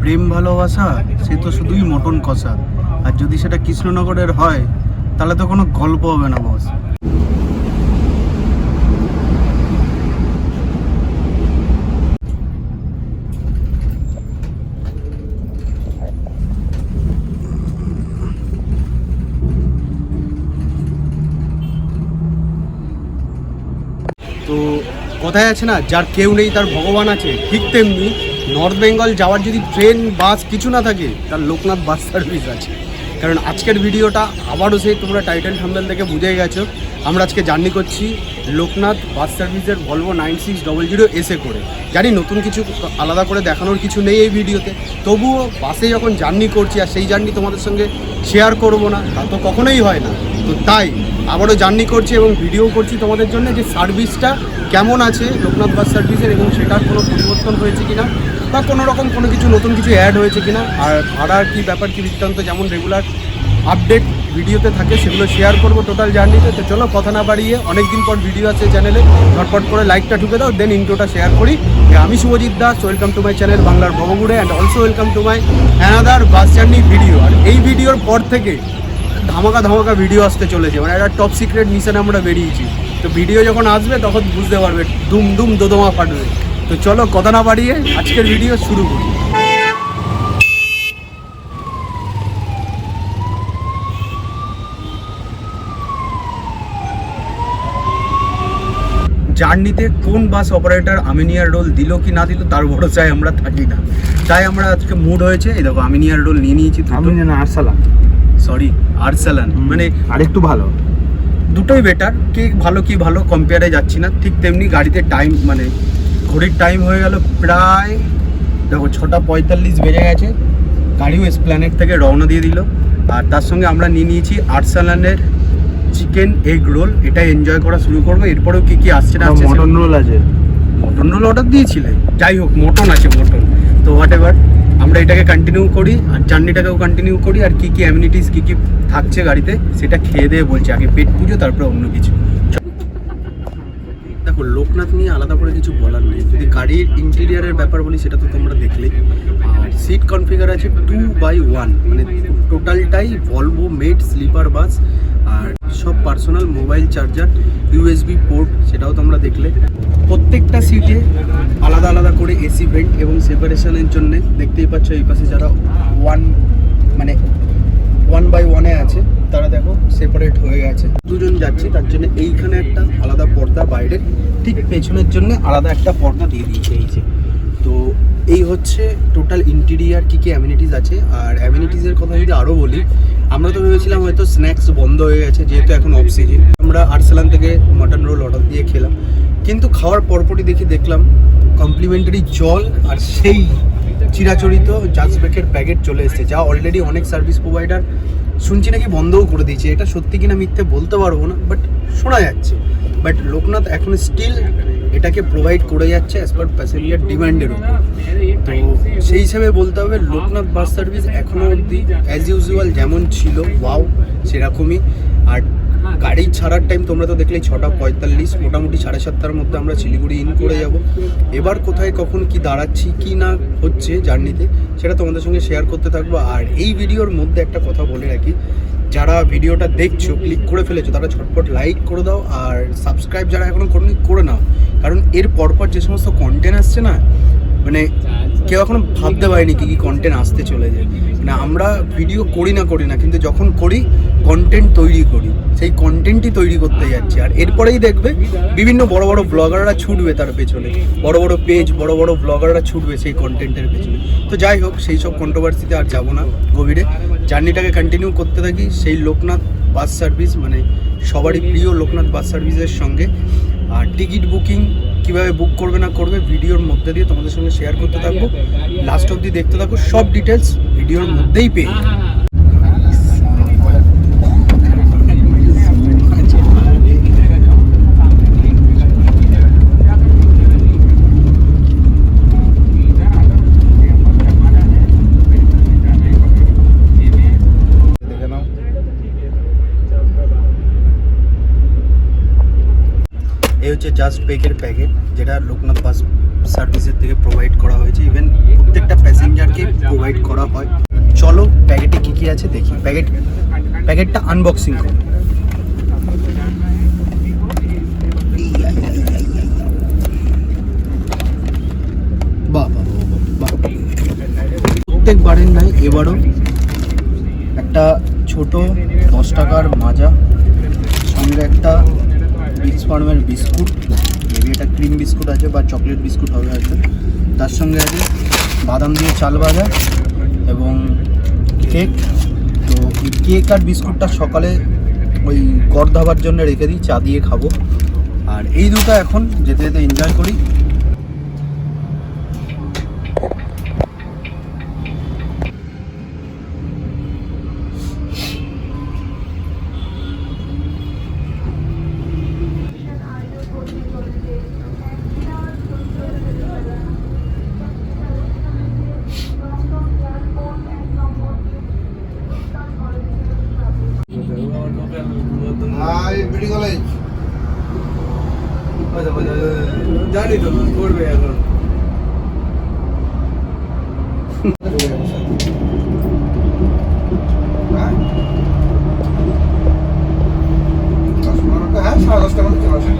প্রেম ভালোবাসা, সে তো শুধুই মটন কষা। আর যদি সেটা কৃষ্ণনগরের হয়, তাহলে তো কোনো গল্প হবে না বস তো কথায় আছে না, যার কেউ নেই তার ভগবান আছে, ঠিক তেমনি নর্থ বেঙ্গল যাওয়ার যদি ট্রেন, বাস কিছু না থাকে, তার লোকনাথ বাস সার্ভিস আছে। কারণ আজকের ভিডিওটা আবারও সেই তোমরা টাইটেল থাম্বেল থেকে বুঝে গেছো। আমরা আজকে জার্নি করছি লোকনাথ বাস সার্ভিসের Volvo nine six double zero এসে করে। জানি নতুন কিছু আলাদা করে দেখানোর কিছু নেই এই ভিডিওতে। তবুও বাসে যখন জার্নি করছি আর সেই জার্নি তোমাদের সঙ্গে শেয়ার করব না, তা তো কখনোই হয় না। তো তাই আবারও জার্নি করছি এবং ভিডিও করছি তোমাদের জন্য যে সার্ভিসটা কেমন আছে লোকনাথ বাস সার্ভিসের এবং সেটার কোনো পরিবর্তন হয়েছে কিনা। বা কোনো রকম কোনো কিছু, নতুন কিছু অ্যাড হয়েছে কিনা, আর ভাড়ার কী ব্যাপার, কী বৃত্তান্ত, যেমন রেগুলার আপডেট ভিডিওতে থাকে, সেগুলো শেয়ার করব টোটাল জার্নিতে তো চলো কথা না বাড়িয়ে অনেক দিন পর ভিডিও আছে চ্যানেলে ঝটপট করে লাইকটা ঢুকে দাও দেন ইন্ট্রোটা শেয়ার করি। আমি Subhajit Das welcome to my channel বাংলার ভবগুড়ে and also welcome to my another bus journey video আর এই ভিডিওর পর থেকে ধামাকা ধামাকা ভিডিও আসতে চলেছে মানে একটা টপ সিক্রেট মিশনে আমরা বেরিয়েছি। তো ভিডিও যখন আসবে, তখন বুঝতে পারবে, দুম দুম দোদমা ফাটবে। তো চলো কথা না বাড়িয়ে আজকের ভিডিও শুরু করি। জার্নিতে কোন বাস অপারেটর আমিনিয়ার রোল দিল কি না দিল তার ভরসায় আমরা থাকি না। তাই আমরা আজকে মুড হয়েছে এই দেখো আমিনিয়ার রোল নিয়ে নিয়েছি আমি না আরসালাম সরি আরসালান। মানে আরেকটু ভালো। দুটোই বেটার কে ভালো কি ভালো কম্পেয়ারে যাচ্ছি না। ঠিক তেমনি গাড়িতে টাইম মানে ঘড়ির টাইম হয়ে গেল প্রায় দেখো ছটা পঁয়তাল্লিশ বেজে গেছে। গাড়িও এসপ্ল্যানেট থেকে রওনা দিয়ে দিল। আর তার সঙ্গে আমরা নিয়ে নিয়েছি আর্সালানের চিকেন এগ রোল। এটা এনজয় করা শুরু করব। এরপরেও কি কি আসছে না আসছে মটন রোল আছে। মটন রোল অর্ডার দিয়েছিলে? যাই হোক মটন আছে মটন। তো হোয়াট এভার আমরা এটাকে কন্টিনিউ করি আর জার্নিটাকেও কন্টিনিউ করি। আর কি কি অ্যামিনিটিস কি কি থাকছে গাড়িতে সেটা খেয়ে দিয়ে বলছি। আগে পেট পুজো তারপরে অন্য কিছু। দেখো, লোকনাথ নিয়ে আলাদা করে কিছু বলার নেই। যদি গাড়ির ইন্টেরিয়ারের ব্যাপার বলি, সেটা তো তোমরা দেখলে। সিট কনফিগার আছে টু বাই ওয়ান মানে টোটালটাই ভলভো মেড স্লিপার বাস আর সব personal mobile charger USB port সেটাও তোমরা দেখলে। প্রত্যেকটা সিটে আলাদা আলাদা করে এসি ভেন্ট এবং সেপারেশনের জন্য দেখতেই পাচ্ছ, এই পাশে যারা ওয়ান মানে ওয়ান বাই ওয়ানে আছে তারা দেখো সেপারেট হয়ে গেছে। দুজন যাচ্ছি, তার জন্য এইখানে একটা আলাদা পর্দা বাইরে। ঠিক পেছনের জন্য আলাদা একটা পর্দা দিয়ে দিয়েছে এই যে। তো এই হচ্ছে টোটাল ইন্টেরিয়ার কী কী অ্যামিনিটিস আছে। আর অ্যামিনিটিসের কথা যদি আরও বলি, আমরা তো ভেবেছিলাম হয়তো স্ন্যাক্স বন্ধ হয়ে গেছে, যেহেতু এখন অফ সিজন আমরা আর্সেলান থেকে মাটন রোল অর্ডার দিয়ে খেলাম। কিন্তু খাওয়ার পরপরই দেখি দেখলাম কমপ্লিমেন্টারি জল আর সেই চিরাচরিত জাজবেকের প্যাকেট চলে এসেছে, যা অলরেডি অনেক সার্ভিস প্রোভাইডার শুনছি নাকি বন্ধও করে দিয়েছে। এটা সত্যি কিনা মিথ্যে বলতে পারব না বাট শোনা যাচ্ছে। বাট লোকনাথ এখন স্টিল এটাকে প্রোভাইড করে যাচ্ছে অ্যাজ পার প্যাসেঞ্জার ডিমান্ডের উপর। তো সেই হিসাবে বলতে হবে, লোকনাথ বাস সার্ভিস এখনও অবধি অ্যাজ ইউজুয়াল যেমন ছিল ওয়াও সেরকমই। আর গাড়ি ছাড়ার টাইম তোমরা তো দেখলেই ছটা পঁয়তাল্লিশ, মোটামুটি সাড়ে সাতটার মধ্যে আমরা শিলিগুড়ি ইন করে যাব। এবার কোথায় কখন কি দাঁড়াচ্ছি, কি না হচ্ছে জার্নিতে সেটা তোমাদের সঙ্গে শেয়ার করতে থাকব। আর এই ভিডিওর মধ্যে একটা কথা বলে রাখি, যারা ভিডিওটা দেখছ ক্লিক করে ফেলেছো, তারা ছটপট লাইক করে দাও আর সাবস্ক্রাইব যারা এখনও করেনি, করে নাও। কারণ এর পরপর যে সমস্ত কন্টেন্ট আসছে না মানে কেউ এখনও ভাবতে পারেনি কি কি কন্টেন্ট আসতে চলে যায় মানে আমরা ভিডিও করি না করি না, কিন্তু যখন করি কন্টেন্ট তৈরি করি। সেই কন্টেন্টই তৈরি করতে যাচ্ছি। আর এরপরেই দেখবে, বিভিন্ন বড় বড় ব্লগাররা ছুটবে তার পেছনে। বড় বড় পেজ বড় বড় ব্লগাররা ছুটবে সেই কন্টেন্টের পেছনে। তো যাই হোক, সেই সব কন্ট্রোভার্সিতে আর যাব না গভীরে। জার্নিটাকে কন্টিনিউ করতে থাকি সেই লোকনাথ বাস সার্ভিস মানে সবারই প্রিয় লোকনাথ বাস সার্ভিসের সঙ্গে। আর টিকিট বুকিং কীভাবে বুক করবে না করবে ভিডিওর মধ্যে দিয়ে তোমাদের সঙ্গে শেয়ার করতে থাকব। লাস্ট অবধি দেখতে থাকো, সব ডিটেলস ভিডিওর মধ্যেই পেয়ে যাবে। দেখে নাও এই হচ্ছে জাস্ট পেকের প্যাকেট যেটা লোকনাথ বাস সার্ভিসের থেকে প্রোভাইড করা হয়েছে। ইভেন প্রত্যেকটা প্যাসেঞ্জারকে প্রোভাইড করা হয়। চলো প্যাকেটে কী কী আছে দেখি। প্যাকেট প্যাকেটটা আনবক্সিং করো। প্রত্যেকবারের নাই এবারও একটা ছোট দশ টাকার মাজা, সঙ্গে একটা বিক্স ফার্মের বিস্কুট মেবি এটা ক্রিম বিস্কুট আছে বা চকলেট বিস্কুট হবে হয়তো। তার সঙ্গে আছে বাদাম দিয়ে চাল ভাজা এবং কেক তো কেক আর বিস্কুটটা সকালে ওই গড় ধাবার জন্য রেখে দিই, চা দিয়ে খাব। আর এই দুটো এখন যেতে যেতে এনজয় করি হাই বিডি কলেজ জানি তো করবে এখন হ্যাঁ সাড়ে দশটার মধ্যে চলে আসে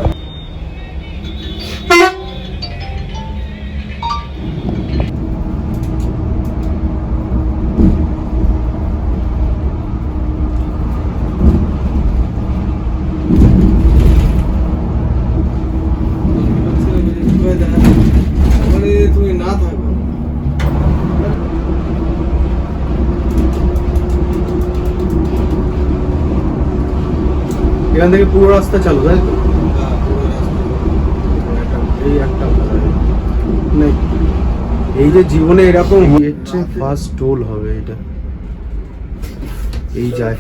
তুমি না থাকো এখান থেকে পুরো রাস্তা চালু তাই তো। এই একটা নেই। এই যে জীবনে এরকম হচ্ছে ফার্স্ট টোল হবে এটা। এই যায়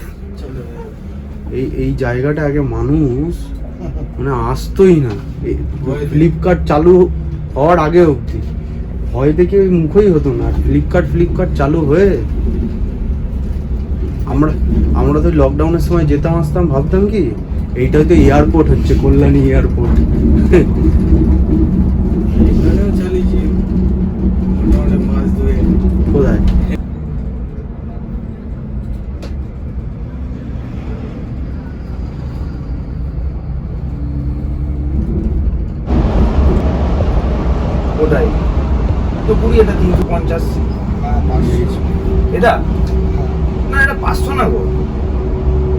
এই এই জায়গাটা আগে মানুষ মানে আসতোই না। ফ্লিপকার্ট চালু হওয়ার আগে অবধি। ভয় দেখে ওই মুখই হতো না। ফ্লিপকার্ট ফ্লিপকার্ট চালু হয়ে আমরা আমরা তো লকডাউনের সময় যেতাম আসতাম ভাবতাম কি এইটা হয়তো এয়ারপোর্ট হচ্ছে কল্যাণী এয়ারপোর্ট। কোথায়? তো কুড়ি এটা তিনশো পঞ্চাশ। এটা? না এটা পাঁচশো না গো।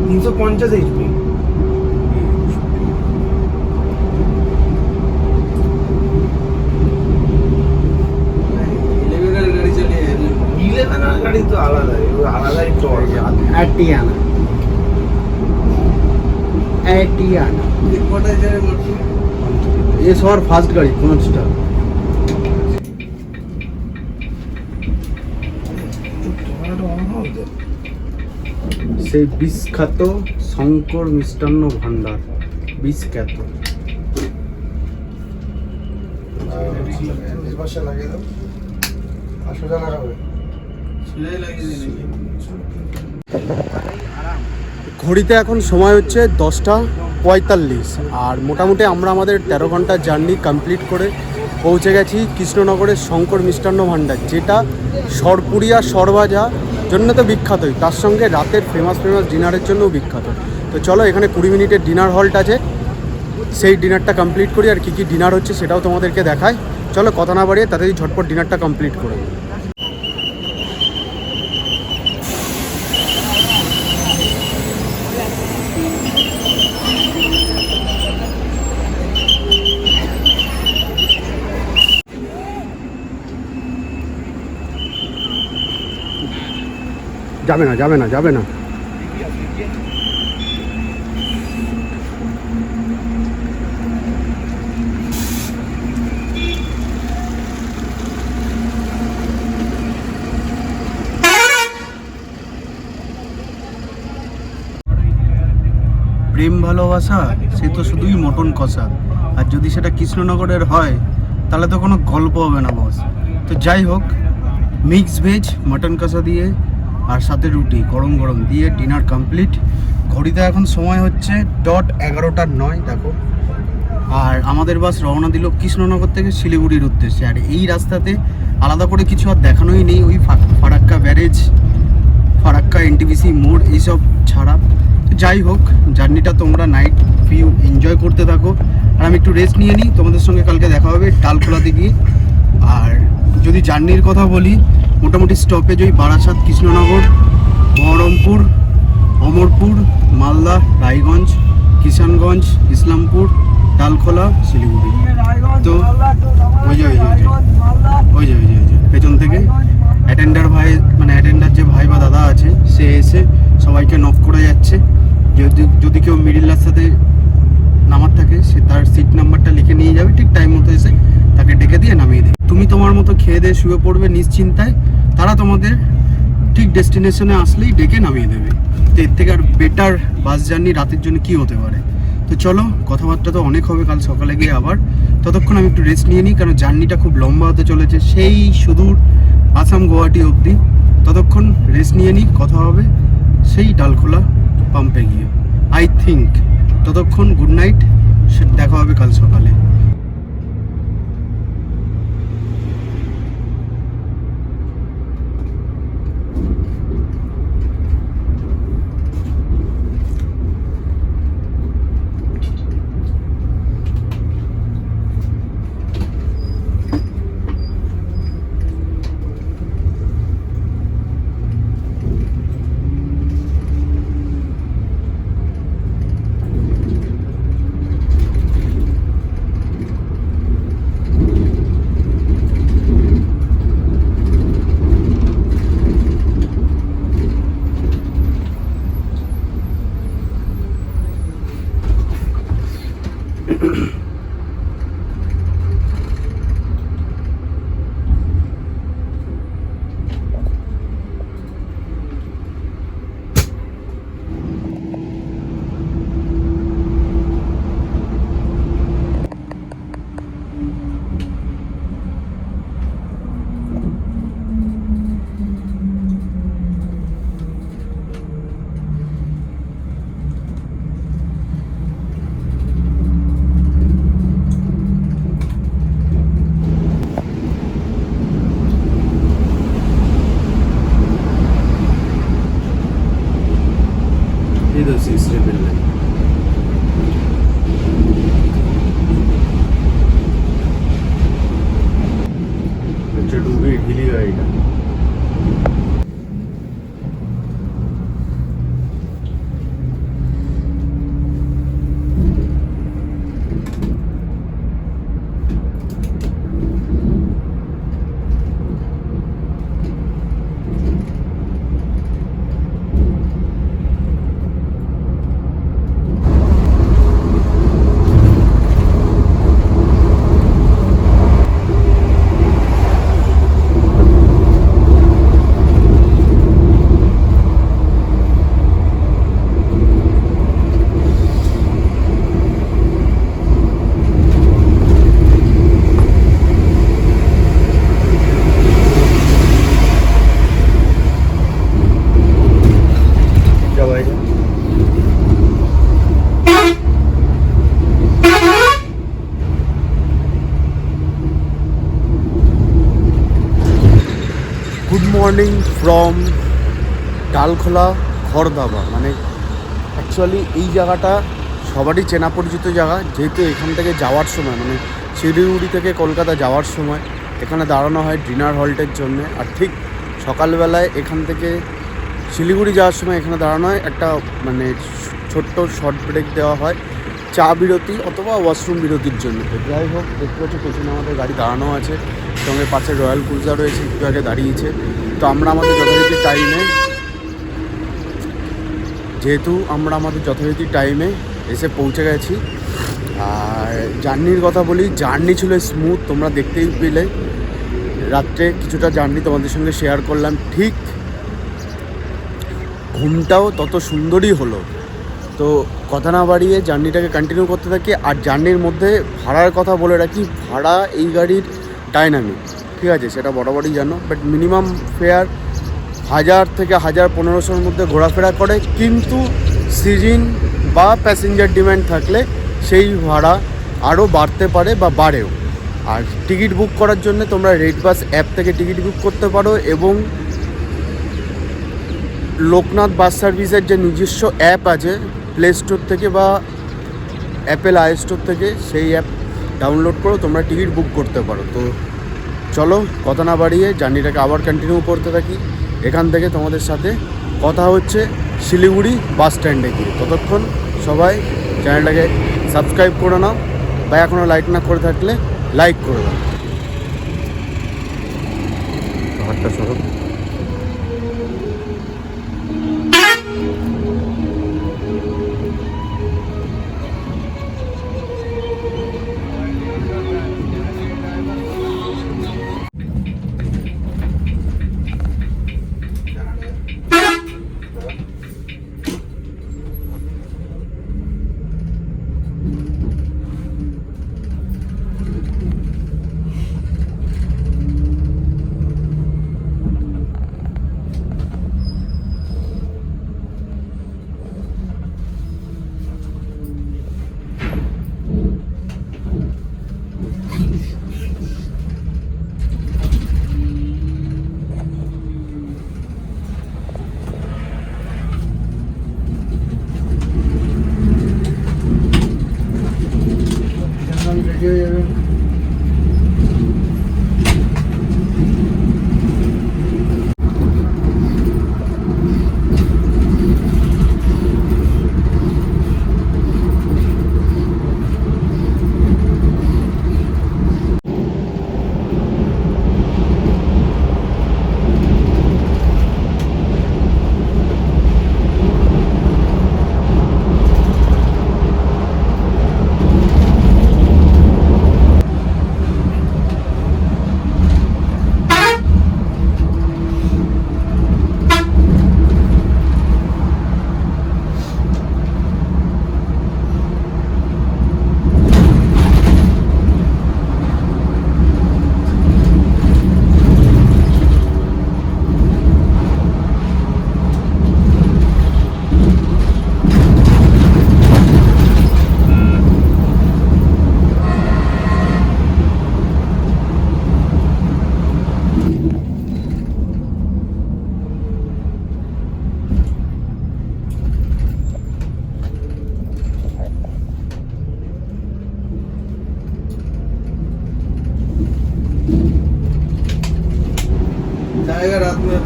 তিনশো পঞ্চাশ এইচপি ইলেভেনের গাড়ি চালিয়ে ইলেভেন আর গাড়ি তো আলাদাই আলাদাই অ্যাটিয়ানা। অ্যাটিয়ানা। এ সবার ফার্স্ট গাড়ি পাঁচটা সেই বিখ্যাত শঙ্কর মিষ্টান্ন ভান্ডার বিখ্যাত। লাগিয়ে দাও। লাগাবে ঘড়িতে এখন সময় হচ্ছে দশটা পঁয়তাল্লিশ। আর মোটামুটি আমরা আমাদের তেরো ঘণ্টার জার্নি কমপ্লিট করে পৌঁছে গেছি কৃষ্ণনগরের শঙ্কর মিষ্টান্ন ভাণ্ডার, যেটা সরপুরিয়া সরভাজা জন্য তো বিখ্যাতই তার সঙ্গে রাতের ফেমাস ফেমাস ডিনারের জন্যও বিখ্যাত। তো চলো এখানে কুড়ি মিনিটের ডিনার হলটা আছে। সেই ডিনারটা কমপ্লিট করি, আর কী কী ডিনার হচ্ছে সেটাও তোমাদেরকে দেখায় চলো কথা না বাড়িয়ে তাড়াতাড়ি ঝটপট ডিনারটা কমপ্লিট করে। যাবে না যাবে না যাবে না। প্রেম ভালোবাসা, সে তো শুধুই মটন কষা। আর যদি সেটা কৃষ্ণনগরের হয়, তাহলে তো কোনো গল্প হবে না বস তো যাই হোক মিক্স ভেজ মটন কষা দিয়ে আর সাথে রুটি, গরম গরম দিয়ে ডিনার কমপ্লিট ঘড়িতে এখন সময় হচ্ছে ডট এগারোটার নয়, দেখো। আর আমাদের বাস রওনা দিল কৃষ্ণনগর থেকে শিলিগুড়ির উদ্দেশ্যে। আর এই রাস্তাতে আলাদা করে কিছু আর দেখানোই নেই, ওই ফারাক্কা ব্যারেজ, ফারাক্কা এনটিভিসি মোড়, এইসব ছাড়া। যাই হোক, জার্নিটা তোমরা নাইট ভিউ এনজয় করতে থাকো। আর আমি একটু রেস্ট নিয়ে নিই, তোমাদের সঙ্গে কালকে দেখা হবে, ডালখোলাতে গিয়ে। আর যদি জার্নির কথা বলি, মোটামুটি স্টপেজ ওই বারাসাত, কৃষ্ণনগর, বহরমপুর, অমরপুর, মালদা, রায়গঞ্জ, কিষানগঞ্জ, ইসলামপুর, ডালখোলা, শিলিগুড়ি। তো, ওই যে ওই যে ওই যে ওই যে ওই যে পেছন থেকে অ্যাটেন্ডার ভাই মানে অ্যাটেন্ডার যে ভাই বা দাদা আছে, সে এসে সবাইকে নক করে যাচ্ছে। যদি যদি কেউ মিডিল রাস্তাতে নামার থাকে, সে তার সিট নাম্বারটা লিখে নিয়ে যাবে, ঠিক টাইম মতো এসে তাকে ডেকে দিয়ে নামিয়ে দেবে। তুমি তোমার মতো খেয়ে দিয়ে শুয়ে পড়বে নিশ্চিন্তায়, তারা তোমাদের ঠিক ডেস্টিনেশনে আসলেই ডেকে নামিয়ে দেবে। তো এর থেকে আর বেটার বাস জার্নি রাতের জন্য কি হতে পারে? তো চলো, কথাবার্তা তো অনেক হবে কাল সকালে গিয়ে আবার। ততক্ষণ আমি একটু রেস্ট নিয়ে নিই, কারণ জার্নিটা খুব লম্বা হতে চলেছে। সেই সুদূর আসাম গুয়াহাটি অবধি। ততক্ষণ রেস্ট নিয়ে নিই, কথা হবে সেই ডালখোলা পাম্পে গিয়ে। আই থিঙ্ক ততক্ষণ গুড নাইট দেখা হবে কাল সকালে। ചെടുക ഇഡ്ഡലി ആയിട്ട് মর্নিং ফ্রম ডালখোলা, খড়দাবা। মানে অ্যাকচুয়ালি এই জায়গাটা সবারই চেনা পরিচিত জায়গা, যেহেতু এখান থেকে যাওয়ার সময় মানে শিলিগুড়ি থেকে কলকাতা যাওয়ার সময়, এখানে দাঁড়ানো হয় ডিনার হল্টের জন্য। আর ঠিক সকালবেলায় এখান থেকে শিলিগুড়ি যাওয়ার সময় এখানে দাঁড়ানো হয়, একটা মানে ছোট্ট শর্ট ব্রেক দেওয়া হয়, চা বিরতি অথবা ওয়াশরুম বিরতির জন্য। তো যাই হোক, দেখতে পাচ্ছি, পেছনে আমাদের গাড়ি দাঁড়ানো আছে, সঙ্গে পাশে রয়্যাল ক্রুজার রয়েছে, একটু আগে দাঁড়িয়েছে। তো আমরা আমাদের যথারীতি টাইমে যেহেতু আমরা আমাদের যথারীতি টাইমে এসে পৌঁছে গেছি। আর জার্নির কথা বলি জার্নি ছিল স্মুথ তোমরা দেখতেই পেলে। রাত্রে কিছুটা জার্নি তোমাদের সঙ্গে শেয়ার করলাম। ঠিক ঘুমটাও তত সুন্দরই হলো। তো কথা না বাড়িয়ে জার্নিটাকে কন্টিনিউ করতে থাকি, আর জার্নির মধ্যে ভাড়ার কথা বলে রাখি, ভাড়া এই গাড়ির ডাইনামিক ঠিক আছে, সেটা বরাবরই জানো। বাট মিনিমাম ফেয়ার হাজার থেকে হাজার পনেরোশোর মধ্যে ঘোরাফেরা করে। কিন্তু সিজন বা প্যাসেঞ্জার ডিমান্ড থাকলে সেই ভাড়া আরও বাড়তে পারে বা বাড়েও। আর টিকিট বুক করার জন্য তোমরা রেড বাস অ্যাপ থেকে টিকিট বুক করতে পারো এবং লোকনাথ বাস সার্ভিসের যে নিজস্ব অ্যাপ আছে প্লে স্টোর থেকে বা অ্যাপেল আই স্টোর থেকে, সেই অ্যাপ ডাউনলোড করো তোমরা টিকিট বুক করতে পারো। তো চলো, কথা না বাড়িয়ে জার্নিটাকে আবার কন্টিনিউ করতে থাকি। এখান থেকে তোমাদের সাথে কথা হচ্ছে শিলিগুড়ি বাস স্ট্যান্ডে গিয়ে। ততক্ষণ সবাই চ্যানেলটাকে সাবস্ক্রাইব করে নাও, বা এখনও লাইক না করে থাকলে লাইক করে দাও হাটটা সরব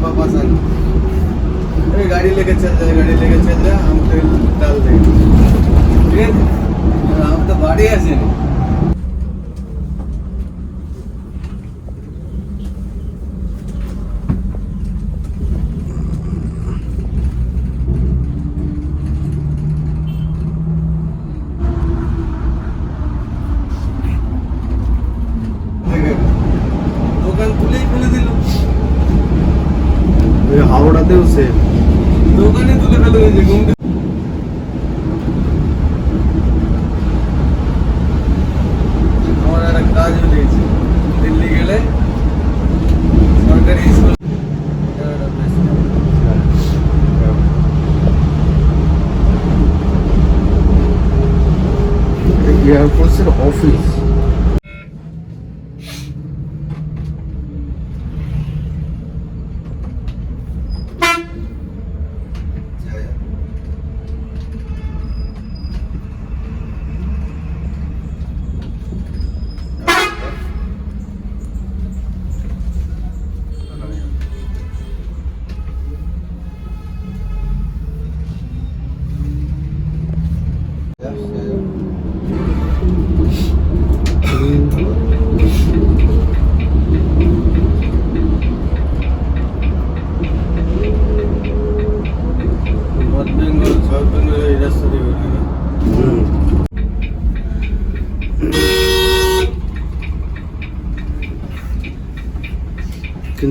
वापस आना अरे गाड़ी लेके चल जाए गाड़ी लेके चल जाए हम तेल डाल देंगे ठीक है और हम तो बाड़ी ऐसे नहीं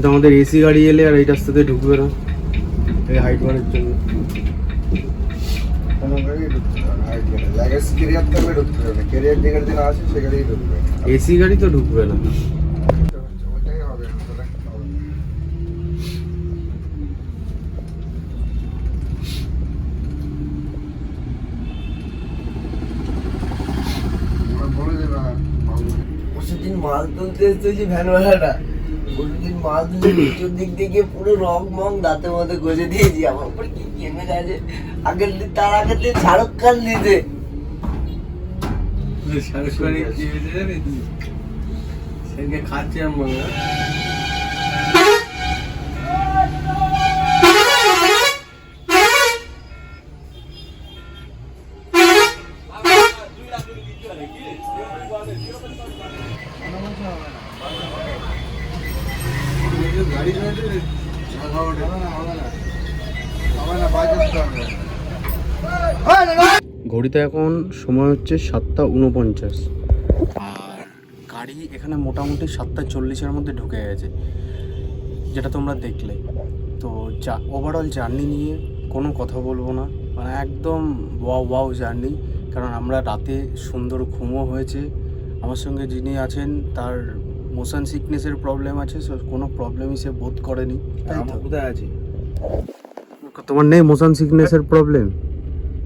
কিন্তু আমাদের এসি গাড়ি এলে আর এই রাস্তাতে ঢুকবে না। এই হাইট বাড়ার জন্য। কোনো গাড়ি ঢুকতে পারে না হাইট গাড়ি লাগেজ ক্যারিয়ার থাকলে ঢুকতে পারবে ক্যারিয়ার যে গাড়ি আছে সে গাড়ি ঢুকবে। এসি গাড়ি তো ঢুকবে না। মাল তুলতে এসছে যে ভ্যানওয়ালাটা কোনদিন মাল তুলে নিচুর দিক থেকে পুরো রং মং দাঁতের মধ্যে গজে দিয়েছি। আমার উপরে কি কেমে গেছে আগের দিন তার আগের দিন শাহরুখ খান দিতে শাহরুখ খান কি হয়েছে জানিস? সেদিনকে খাচ্ছি আমি ঘড়িতে এখন সময় হচ্ছে সাতটা উনপঞ্চাশ। আর গাড়ি এখানে মোটামুটি সাতটা চল্লিশের মধ্যে ঢুকে গেছে, যেটা তোমরা দেখলে। তো যা ওভারঅল জার্নি নিয়ে কোনো কথা বলব না। মানে একদম ওয়াও ওয়াও জার্নি কারণ আমরা রাতে সুন্দর ঘুমও হয়েছে। আমার সঙ্গে যিনি আছেন, তার মোশন সিকনেসের প্রবলেম আছে কোনো প্রবলেমই সে বোধ করেনি। তাই তো? কোথায় আছে? তোমার নেই মোশন সিকনেসের প্রবলেম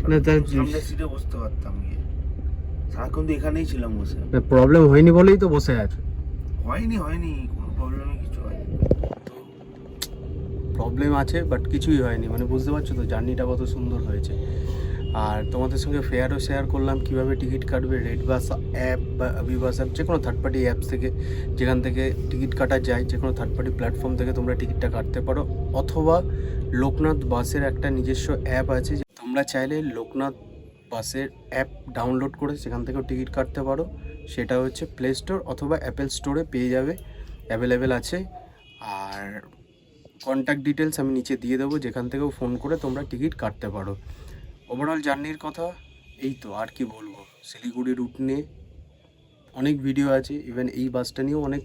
না তার সামনের সিটে বসতে পারতাম গিয়ে। সারাক্ষণ তো এখানেই ছিলাম বসে। প্রবলেম হয়নি বলেই তো বসে আছে। হয়নি হয়নি কোনো প্রবলেমই কিছু হয়নি। প্রবলেম আছে বাট কিছুই হয়নি। মানে বুঝতে পারছ তো জার্নিটা কত সুন্দর হয়েছে। আর তোমাদের সঙ্গে ফেয়ারও শেয়ার করলাম, কীভাবে টিকিট কাটবে রেড বাস অ্যাপ বা বিবাস অ্যাপ যে কোনো থার্ড পার্টি অ্যাপস থেকে, যেখান থেকে টিকিট কাটা যায় যে কোনো থার্ড পার্টি প্ল্যাটফর্ম থেকে তোমরা টিকিটটা কাটতে পারো। অথবা লোকনাথ বাসের একটা নিজস্ব অ্যাপ আছে তোমরা চাইলে লোকনাথ বাসের অ্যাপ ডাউনলোড করে সেখান থেকেও টিকিট কাটতে পারো। সেটা হচ্ছে প্লে স্টোর অথবা অ্যাপেল স্টোরে পেয়ে যাবে অ্যাভেলেবেল আছে। আর কন্ট্যাক্ট ডিটেলস আমি নিচে দিয়ে দেবো, যেখান থেকেও ফোন করে তোমরা টিকিট কাটতে পারো। ওভারঅল জার্নির কথা, এই তো, আর কি বলব? শিলিগুড়ি রুট নিয়ে অনেক ভিডিও আছে ইভেন এই বাসটা নিয়েও অনেক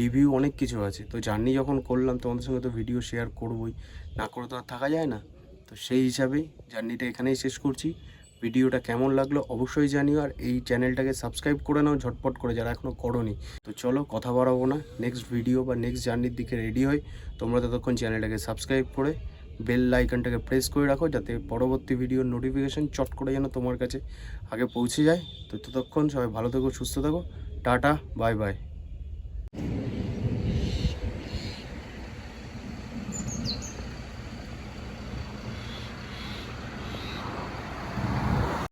রিভিউ অনেক কিছু আছে। তো জার্নি যখন করলাম, তোমাদের সঙ্গে তো ভিডিও শেয়ার করবোই। না করে তো আর থাকা যায় না। তো সেই হিসাবেই জার্নিটা এখানেই শেষ করছি। ভিডিওটা কেমন লাগল অবশ্যই জানিও, আর এই চ্যানেলটাকে সাবস্ক্রাইব করে নাও ঝটপট করে, যারা এখনও করোনি। তো চলো, কথা বাড়াবো না। নেক্সট ভিডিও বা নেক্সট জার্নির দিকে রেডি হই। তোমরা ততক্ষণ চ্যানেলটাকে সাবস্ক্রাইব করে বেল আইকনটাকে প্রেস করে রাখো যাতে পরবর্তী ভিডিওর নোটিফিকেশান চট করে যেন তোমার কাছে আগে পৌঁছে যায়। তো ততক্ষণ সবাই ভালো থেকো, সুস্থ থাকো। Tata bye bye